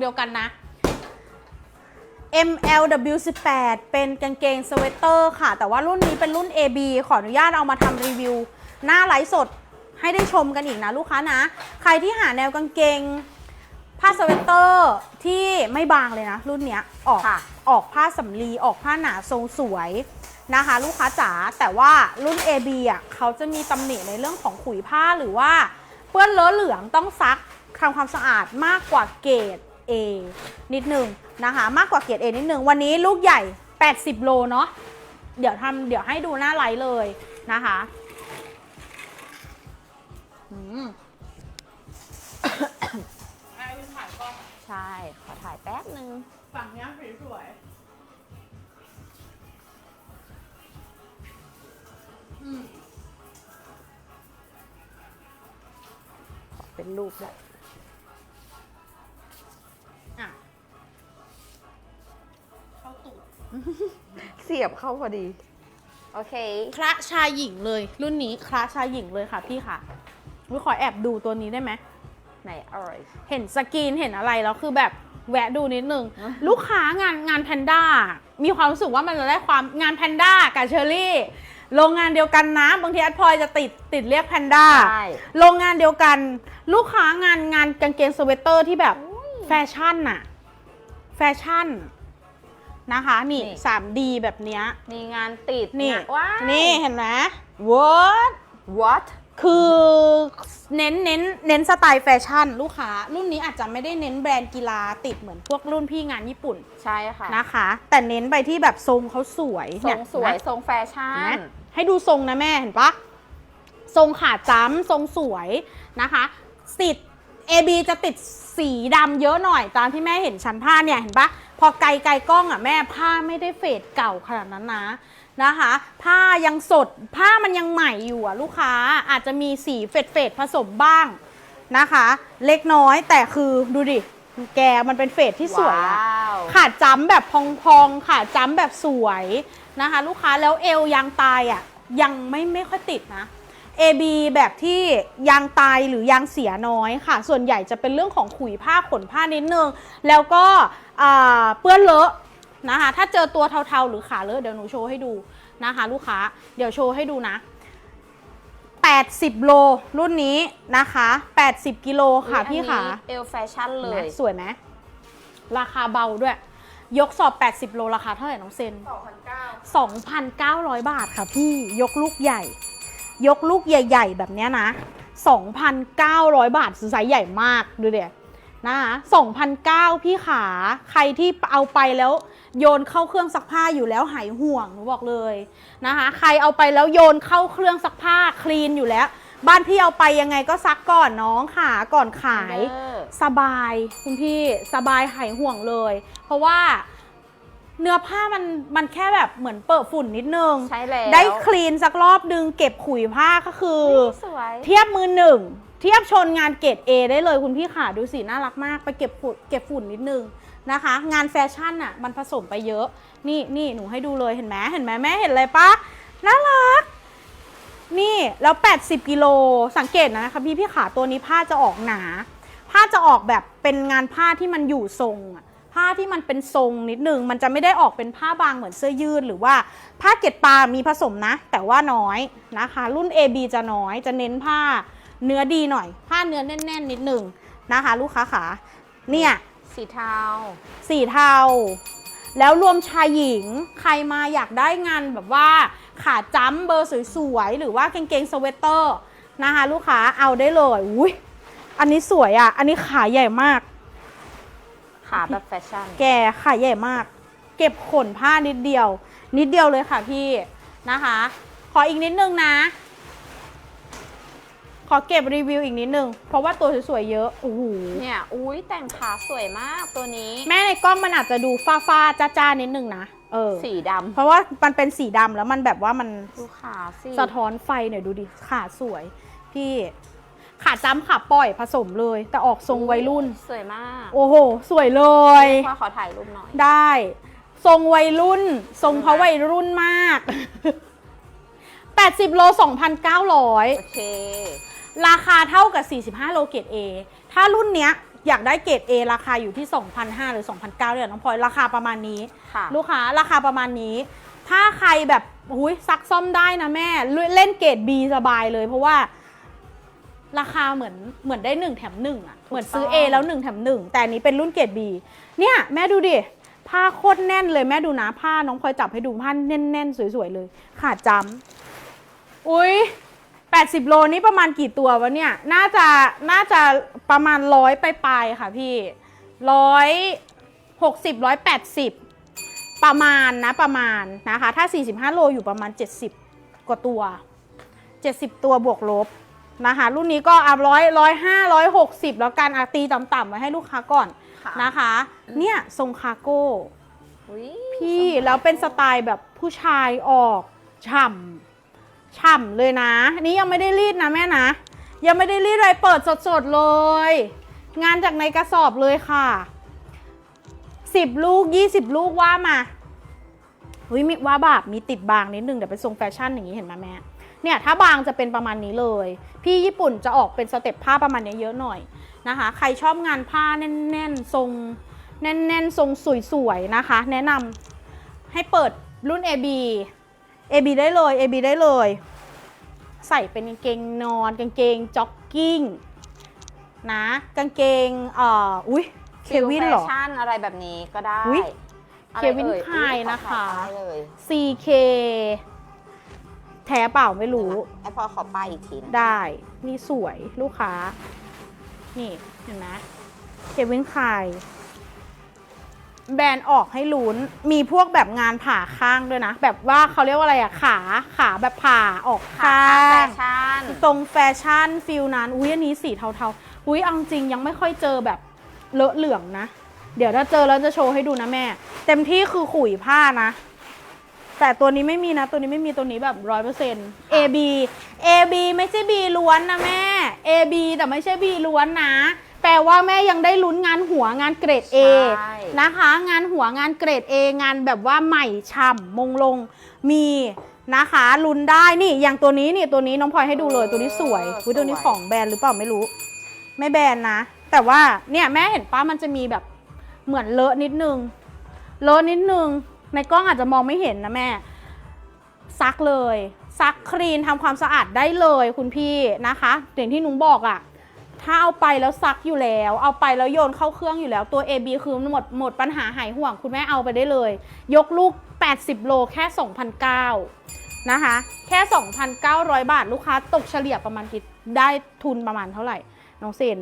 เดียวกันนะ MLW18 เป็นกางเกงสเวตเตอร์ค่ะ แต่ว่ารุ่นนี้เป็นรุ่น AB ขออนุญาตเอามาทำรีวิว หน้าไลฟ์สดให้ได้ชมกันอีกนะลูกค้านะ ใครที่หาแนวกางเกง ผ้าสเวตเตอร์ที่ไม่บางเลยนะ รุ่นเนี้ยออกค่ะออกผ้าสำลีออกผ้าหนาทรงสวยนะคะ ลูกค้าจ๋าแต่ว่ารุ่น AB อะเขาจะมีตำหนิในเรื่องของขุยผ้าหรือว่าเปื้อนเลอะเหลืองต้องซักทำความสะอาดมากกว่าเกรด A นิดนึงนะคะ มากกว่าเกรด A นิดนึง วันนี้ลูกใหญ่ 80 โลเนาะเดี๋ยวทำเดี๋ยวให้ดูหน้าไลฟ์เลยนะคะอืมไอ้ถ่ายกล้องใช่ ขอถ่ายแป๊บนึง ฝั่งเนี้ยสวยๆอืมขอเป็นรูปด้วยอะ สียบเข้าพอดี โอเค คระชายหญิงเลย รุ่นนี้คระชายหญิงเลยค่ะพี่ค่ะวิขอแอบดูตัวนี้ได้ไหม ไหนอร่อย เห็นสกรีนเห็นอะไรแล้วคือแบบแวะดูนิดนึงอะลูกค้างานงานแพนด้า มีความรู้สึกว่ามันจะได้ความงานแพนด้ากับเชอรี่โรงงานเดียวกันนะบางทีอัดพลอยจะติดติดเรียกแพนด้าใช่ โรงงานเดียวกัน ลูกค้างานงานกางเกงสเวตเตอร์ที่แบบแฟชั่นน่ะ แฟชั่น นะคะ นี่ นี่ 3D แบบเนี้ย มีงานติดนี่งาว้าย นี่เห็นไหม What what คือเน้นเน้นเน้นสไตล์แฟชั่นลูกค้า รุ่นนี้อาจจะไม่ได้เน้นแบรนด์กีฬาติดเหมือนพวกรุ่นพี่งานญี่ปุ่นใช่ค่ะนะคะ แต่เน้นไปที่แบบทรงเขาสวยทรงสวย เห็นไหมทรงแฟชั่เห็นไหมน ให้ดูทรงนะแม่เห็นปะทรงขาจ้ำทรงสวยนะคะติด AB จะติดสีดำเยอะหน่อยตามที่แม่เห็นชั้นผ้าเนี่ยเห็นปะ พอไกลไกลๆกล้องอะแม่ผ้าไม่ได้เฟดเก่าขนาดนั้นนะนะคะ ผ้ายังสดผ้ามันยังใหม่อยู่อะลูกค้าอาจจะมีสีเฟดเฟดๆผสมบ้างนะคะ เล็กน้อยแต่คือดูดิแกมันเป็นเฟดที่สวยอะว้าวขาจ้ำแบบพองๆขาจ้ำแบบสวยนะคะ ลูกค้าแล้วเอวยางตายอะยังไม่ไม่ค่อยติดนะ AB แบบที่ยางตายหรือยางเสียน้อยค่ะ ส่วนใหญ่จะเป็นเรื่องของขุยผ้าขนผ้านิดนึง แล้วก็อ่าเปื้อนเลอะนะคะ ถ้าเจอตัวเทาๆ หรือขาเลอะเดี๋ยวหนูโชว์ให้ดูนะคะ ลูกค้า เดี๋ยวโชว์ให้ดูนะ 80 โล รุ่นนี้นะคะ 80 กิโลค่ะพี่ค่ะอันนี้เอลแฟชั่นเลเห็นไหมยสวยไหมราคาเบาด้วย ยกสอบ 80 โลราคาเท่าไหร่น้องเซน2,900บาทค่ะพี่ ยกลูกใหญ่ ยกลูกใหญ่ ๆ แบบเนี้ยนะ 2,900 บาทซื้อไซส์ใหญ่มากดูเดี๋ยนะคะ2,900พี่ขา ใครที่เอาไปแล้วโยนเข้าเครื่องซักผ้าอยู่แล้วหายห่วงหนูบอกเลยนะคะ ใครเอาไปแล้วโยนเข้าเครื่องซักผ้าคลีนอยู่แล้ว บ้านพี่เอาไปยังไงก็ซักก่อนน้องค่ะก่อนขายเออสบายคุณพี่สบายหายห่วงเลย เพราะว่า เนื้อผ้ามันมันแค่แบบเหมือนเปิดฝุ่นนิดนึง ใช่แล้วได้คลีนสักรอบนึงเก็บขุยผ้าก็คือ สวย เทียบมือหนึ่ง เทียบชนงานเกรด A ได้เลยคุณพี่ค่ะดูสิน่ารักมาก ไปเก็บฝุ่นเก็บฝุ่นนิดนึงนะคะ งานแฟชั่นอะมันผสมไปเยอะ นี่นี่หนูให้ดูเลยเห็นไหมเห็นไหมแม่เห็นอะไรปะน่ารัก นี่แล้ว 80 กิโลสังเกตนะคะพี่พี่ขาตัวนี้ผ้าจะออกหนา ผ้าจะออกแบบเป็นงานผ้าที่มันอยู่ทรงอะ ผ้าที่มันเป็นทรงนิดนึง มันจะไม่ได้ออกเป็นผ้าบางเหมือนเสื้อยืด หรือว่าผ้าเกล็ดปลามีผสมนะ แต่ว่าน้อยนะคะ รุ่น AB จะน้อยจะเน้นผ้าเนื้อดีหน่อย ผ้าเนื้อแน่น ๆ นิดนึงนะคะ ลูกค้าขาเนี่ยสีเทา สีเทา แล้วรวมชายหญิงใครมาอยากได้งานแบบว่าขาจ้ำเบอร์สวยๆ หรือว่ากางเกงสเวตเตอร์นะคะ ลูกค้าเอาได้เลยอุ้ยอันนี้สวยอะ อันนี้ขาใหญ่มาก ขาแบบแฟชั่น แกขาใหญ่มาก เก็บขนผ้านิดเดียว นิดเดียวเลยค่ะพี่นะคะ ขออีกนิดนึงนะ ขอเก็บรีวิวอีกนิดนึง เพราะว่าตัวสวยๆเยอะโอ้โหเนี่ยอุ้ยแต่งขาสวยมากตัวนี้ แม่ในกล้องมันอาจจะดูฟ้าๆจ้าๆนิดนึงนะเออสีดเพราะว่ามันเป็นสีดำแล้วมันแบบว่ามันำดูขาสิสะท้อนไฟหน่อยดูดิขาสวยพี่ ขาจ้ำขาปล่อยผสมเลย แต่ออกทรงวัยรุ่น สวยมากโอ้โห สวยเลย พ่อขอถ่ายรูปหน่อย ได้ ทรงวัยรุ่น ทรงเขาวัยรุ่นมาก 80 โล 2,900 โอเค ราคาเท่ากับ 45 โลเกรด A ถ้ารุ่นเนี้ยอยากได้เกรด A ราคาอยู่ที่ 2,500 หรือ 2,900เนี่ยน้องพลอยราคาประมาณนี้ ค่ะ ลูกค้าราคาประมาณนี้ ถ้าใครแบบหุยซักซ่อมได้นะแม่ เล่นเกรด B สบายเลยเพราะว่า ราคาเหมือนเหมือนได้หนึ่งแถมหนึ่งอะเหมือนซื้อ A แล้วหนึ่งแถมหนึ่งแต่อันนี้เป็นรุ่นเกรด B เนี่ยแม่ดูดิ ผ้าโคตรแน่นเลยแม่ดูนะผ้าน้องพลอยจับให้ดูผ้าแน่นๆ สวยๆเลย ขาดจำอุ้ย80 โลนี่ประมาณกี่ตัววะเนี่ย น่าจะน่าจะประมาณร้อยปลายๆค่ะพี่ร้อยหกสิบร้อยแปดสิบประมาณนะประมาณนะคะ ถ้า 45 โลอยู่ประมาณ 70 กว่าตัว 70 ตัวบวกลบ นะคะรุ่นนี้ก็อะร้อยร้อยห้าร้อยหกสิบแล้วกันอะตีต่ำๆไว้ให้ลูกค้าก่อนค่ะนะคะ เนี่ยทรงคาร์โก้อุ๊ยพี่แล้วเป็นสไตล์แบบผู้ชายออกฉ่ำฉ่ำเลยนะอันนี้ยังไม่ได้รีดนะแม่นะ ยังไม่ได้รีดอะไรเปิดสดๆเลย งานจากในกระสอบเลยค่ะสิบลูกยี่สิบลูกว่ามาวิมีว่าบาปมีติดบางนิดนึงเดี๋ยวเป็นทรงแฟชั่นอย่างนี้เห็นไหมแม่ เนี่ยถ้าบางจะเป็นประมาณนี้เลย พี่ญี่ปุ่นจะออกเป็นสเต็ปผ้าประมาณนี้เยอะหน่อยนะคะ ใครชอบงานผ้าแน่นๆทรงแน่นๆทรงสวยๆนะคะ แนะนำให้เปิดรุ่น AB AB ได้เลย AB ได้เลย ใส่เป็นกางเกงนอนกางเกงจ็อกกิ้งนะกางเกงเอ่ออุ้ยเควินเหรอฟิลแฟชั่นอะไรแบบนี้ก็ได้อุ๊ยอะไรเควินอ่ยคายนะคะขอถ่ายป้ายเลย CK แท้เปล่าไม่รู้ ไอพอขอป้ายอีกทีนะได้ นี่สวยลูกค้า นี่เห็นไหมเควินคายแบรนด์ออกให้ลุ้น มีพวกแบบงานผ่าข้างด้วยนะ แบบว่าเขาเรียกว่าอะไรอะขา ขาแบบผ่าออกค่ะข้าแฟง ชั่น ตรงแฟชั่นฟิลนั้น อุ้ยอันนี้สีเทาๆ อุ้ยเอาจริงยังไม่ค่อยเจอแบบเลอะเหลืองนะ เดี๋ยวถ้าเจอแล้วจะโชว์ให้ดูนะแม่ เต็มที่คือขุยผ้านะ แต่ตัวนี้ไม่มีนะ ตัวนี้ไม่มีตัวนี้แบบร้อยเปอร์เซ็นต์ AB AB ไม่ใช่ B ล้วนนะแม่ AB แต่ไม่ใช่ B ล้วนนะ แปลว่าแม่ยังได้ลุ้นงานหัวงานเกรด A ใช่ นะคะ งานหัวงานเกรด A งานแบบว่าใหม่ฉ่ำมงลงมีนะคะลุ้นได้นี่อย่างตัวนี้นี่ตัวนี้น้องพลอยให้ดูเลยตัวนี้สวยอุ๊ยตัวนี้ของแบรนด์หรือเปล่าไม่รู้ ไม่แบรนด์นะ แต่ว่าเนี่ยแม่เห็นป้ามันจะมีแบบเหมือนเลอะนิดนึงเลอะนิดนึง ในกล้องอาจจะมองไม่เห็นนะแม่ ซักเลย ซักคลีนทำความสะอาดได้เลยคุณพี่นะคะอย่างที่หนุงบอกอะ่ะถ้าเอาไปแล้วซักอยู่แล้ว เอาไปแล้วโยนเข้าเครื่องอยู่แล้ว ตัว AB คือหมดหมดปัญหาหายห่วงคุณแม่เอาไปได้เลย ยกลูก 80 โลแค่2,009นะคะ แค่ 2,900 บาทลูกค้าตกเฉลี่ยประมาณกี่ได้ทุนประมาณเท่าไหร่ น้องเซน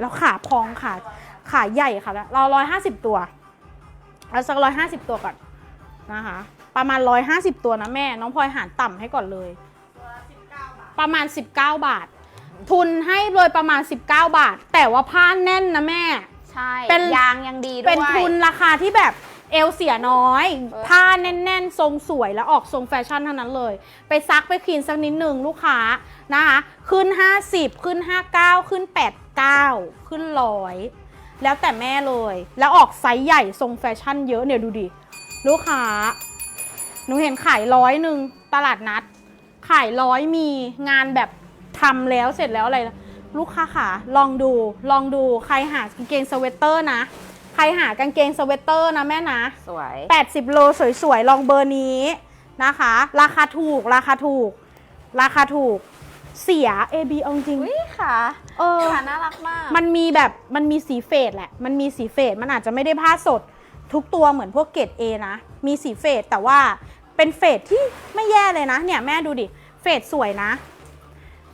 เราขาพองขาขาใหญ่ค่ะเราร้อยห้าสิบตัว เอาสักร้อยห้าสิบตัวก่อน นะคะ ประมาณร้อยห้าสิบตัวนะแม่ น้องพลอยหารต่ำให้ก่อนเลย ประมาณ 19 บาท ทุนให้เลยประมาณ 19 บาท แต่ว่าผ้าแน่นนะแม่ ใช่ เป็นยางยังดีด้วย เป็นทุนราคาที่แบบเอวเสียน้อยเออผ้าแน่น ๆ ทรงสวยแล้วออกทรงแฟชั่นเท่านั้นเลย ไปซักไปคลีนสักนิดหนึ่งลูกค้านะคะขึ้น 50 ขึ้น 59 ขึ้น 89 ขึ้นร้อยแล้วแต่แม่เลย แล้วออกไซส์ใหญ่ทรงแฟชั่นเยอะเนี่ยดูดิ ลูกค้า หนูเห็นขายร้อยหนึ่งตลาดนัด ขายร้อยมีงานแบบทำแล้วเสร็จแล้วอะไรนะลูกค้าค่ะลองดูลองดูใครหากางเกงสเวตเตอร์นะ ใครหากางเกงสเวตเตอร์นะแม่นะ สวย 80 โลสวยๆ ลองเบอร์นี้นะคะ ราคาถูกราคาถูก ราคาถูกเสีย AB เอาจริงอุ้ยค่ะเออค่ะน่ารักมาก มันมีแบบมันมีสีเฟดแหละ มันมีสีเฟดมันอาจจะไม่ได้ผ้าสด ทุกตัวเหมือนพวกเกรด A นะ มีสีเฟดแต่ว่าเป็นเฟดที่ไม่แย่เลยนะ เนี่ยแม่ดูดิ เฟดสวยนะ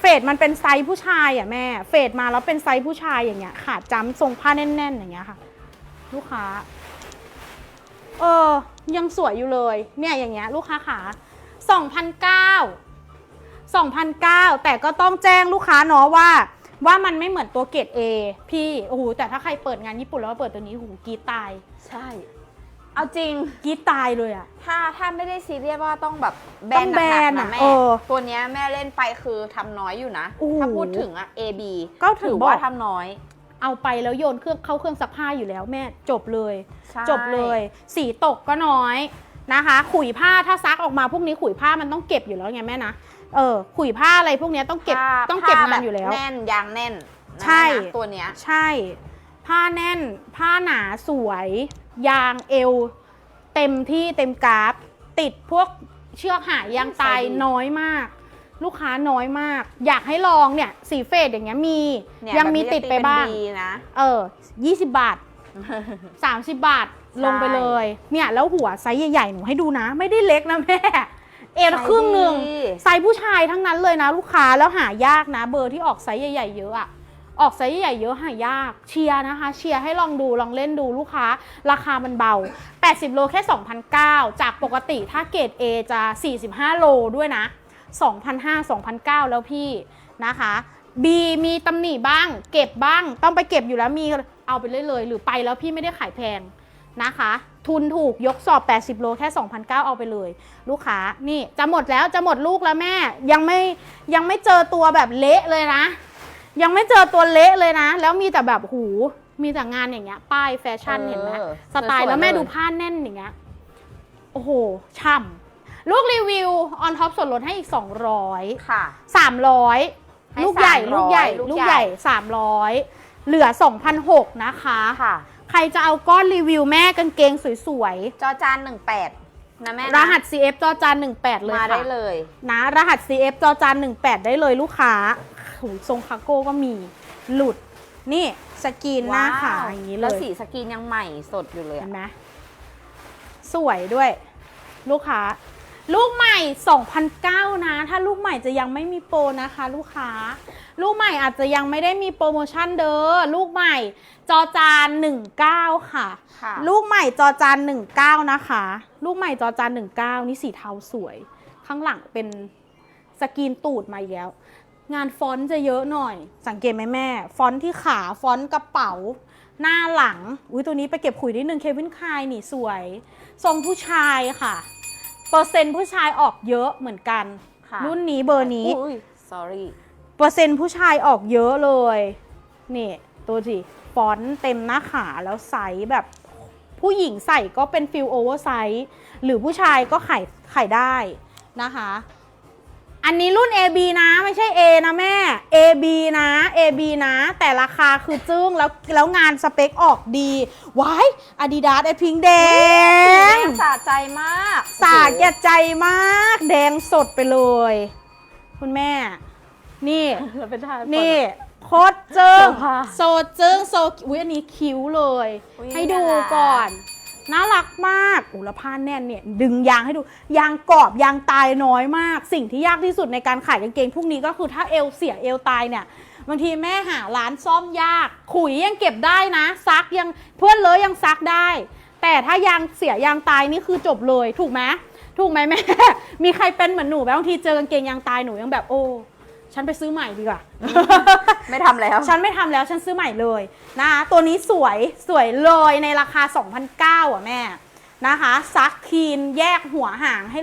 เฟดมันเป็นไซส์ผู้ชายอะแม่ เฟดมาแล้วเป็นไซส์ผู้ชายอย่างเงี้ย ขาดจำทรงผ้าแน่น ๆ อย่างเงี้ยค่ะ ลูกค้า เออ ยังสวยอยู่เลย เนี่ยอย่างเงี้ยลูกค้าขา2,009 2,009แต่ก็ต้องแจ้งลูกค้าเนาะว่า ว่ามันไม่เหมือนตัวเกรด A พี่โอ้โหแต่ถ้าใครเปิดงานญี่ปุ่นแล้วมาเปิดตัวนี้โอ้โหกรีดตายใช่ เอาจริง กรีดตายเลยอะ ถ้าถ้าไม่ได้ซีเรียสว่าต้องแบบแบต้นองหแบนักนๆอะนะแม่ เออตัวเนี้ยแม่เล่นไปคือทำน้อยอยู่นะ โอ้โหถ้าพูดถึงอะ A B ก็ถึงถือบอกว่าทำน้อย เอาไปแล้วโยนเครื่องเข้าเครื่องซักผ้าอยู่แล้วแม่จบเลย ใช่จบเลย สีตกก็น้อยนะคะ ขุยผ้าถ้าซักออกมาพวกนี้ขุยผ้ามันต้องเก็บอยู่แล้วไงแม่นะ เออขุยผ้าอะไรพวกเนี้ยต้องเก็บผ้าต้องเก็บผ้งานอยู่แล้ว แน่นยางแน่นนะใช่นะตัวเนี้ย ใช่ตผ้าแน่น ผ้าหนาสวย ยางเอว เต็มที่เต็มกราฟ ติดพวกเชือกหายยางตายใส่ดีน้อยมาก ลูกค้าน้อยมาก อยากให้ลองเนี่ย สีเฟดอย่างเงี้ยมี เนี่ยยังมีแบบนี้ติดไปบ้างจะตีเป็น B นะ เออ 20 บาท 30 บาทลงไปเลย เนี่ย แล้วหัวไซส์ใหญ่ ๆ หนูให้ดูนะ ไม่ได้เล็กนะแม่ เอวครึ่งหนึ่งดีไซส์ผู้ชายทั้งนั้นเลยนะลูกค้าแล้วหายากนะ เบอร์ที่ออกไซส์ใหญ่ๆเยอะอะออกไซส์ใหญ่ๆเยอะหายาก เชียร์นะคะ เชียร์ให้ลองดูลองเล่นดูลูกค้า ราคามันเบา 80 โลแค่ 2,009 จากปกติถ้าเกรด A จะ 45 โลด้วยนะ2,500 2,009 แล้วพี่นะคะ B มีตำหนิบ้าง เก็บบ้างต้องไปเก็บอยู่แล้วมีเอาไปเลยเลย หรือไปแล้วพี่ไม่ได้ขายแพง นะคะ ทุนถูกยกสอบ 80 โลแค่2,009เอาไปเลย ลูกค้านี่จะหมดแล้วจะหมดลูกแล้วแม่ ยังไม่ยังไม่เจอตัวแบบเละเลยนะ ยังไม่เจอตัวเละเลยนะ แล้วมีแต่แบบหูมีแต่งานอย่างเงี้ย ป้ายแฟชั่นเห็นไหมออสไตล์สยๆแล้วแม่เยดูผ้าแน่นอย่างเงี้ยโอ้โหช่ำลูกรีวิวออนท็อปส่วนลดให้อีก 200 ค่ะ 300ให้ลูกใหญ่300ลูกใหญ่ ลูลูกกใหใหญ่ญ่ 300 เหลือ 2,006นะคะค่ะ ใครจะเอาก้อนรีวิวแม่กางเกงสวยจอจานหนึ่งแปดนะแม่นะๆ รหัส CF จอจาน18 เลยมาค่ะได้เลย นะ รหัส CF จอจาน18 ได้เลยลูกค้าหูยทรงคาโก้ก็มี หลุด นี่สกรีนหน้าขาว้วอย่างนี้เลแล้วย สีสกรีนยังใหม่สดอยู่เลยเห็อะนไหมสวยด้วย ลูกค้า ลูกใหม่ 2,009นะ ถ้าลูกใหม่จะยังไม่มีโปรนะคะ ลูกค้า ลูกใหม่อาจจะยังไม่ได้มีโปรโมชั่นเด้อลูกใหม่ จอจาน 19 ค่ะ ค่ะลูกใหม่จอจาน 19 นะคะ ลูกใหม่จอจาน 19 นี่สีเทาสวย ข้างหลังเป็นสกรีนตูดมาอีกแล้ว งานฟอนต์จะเยอะหน่อย สังเกตไหมแม่ ฟอนต์ที่ขาฟอนต์กระเป๋า หน้าหลัง อุ้ยตัวนี้ไปเก็บขุยนิดนึงเควินคายนี่สวย ทรงผู้ชายค่ะ เปอร์เซ็นต์ผู้ชายออกเยอะเหมือนกัน ค่ะ รุ่นนี้เบอร์นี้ อุ้ย sorry เปอร์เซ็นต์ผู้ชายออกเยอะเลย นี่ตัวสิฟอนต์เต็มหน้าขาแล้วไซส์แบบผู้หญิงใส่ก็เป็นฟิลโอเวอร์ไซส์หรือผู้ชายก็ไข่ไข่ได้นะคะ อันนี้รุ่น AB นะไม่ใช่ A นะแม่ AB นะ AB นะ แต่ราคาคือจึ้งแล้วแล้วงานสเปคออกดีว้ายอาดิดาสไอพิงแดงแม่สะใจมาก สาแก่ใจมาก แดงสดไปเลย คุณแม่ นี่ เราเป็นทาส นี่โคตรเจิ้งเสื้อผ้าโซเจิ้งโซอุ้ยอันนี้คิ้วเลย อุ๊ยให้ดูน่ารัก ก่อนน่ารักมากอุยแลวผ้าแน่นเนี่ยดึงยางให้ดูยางกรอบยางตายน้อยมาก สิ่งที่ยากที่สุดในการขายกางเกงพวกนี้ก็คือถ้าเอวเสียเอวตายเนี่ยบางทีแม่หาร้านซ่อมยาก ขุยยังเก็บได้นะ ซักยังเพื่อนเลยยังซักได้ แต่ถ้ายางเสียยางตายนี่คือจบเลยถูกไหมถูกไหมแม่ มีใครเป็นเหมือนหนูไหมบางทีเจอกางเกงยางตายหนูยังแบบโอ้ ฉันไปซื้อใหม่ดีกว่า ไม่ทำแล้ว ฉันไม่ทำแล้วฉันซื้อใหม่เลยนะคะตัวนี้สวยสวยเลยในราคา2,009อะแม่นะคะซักคลีนแยกหัวหางให้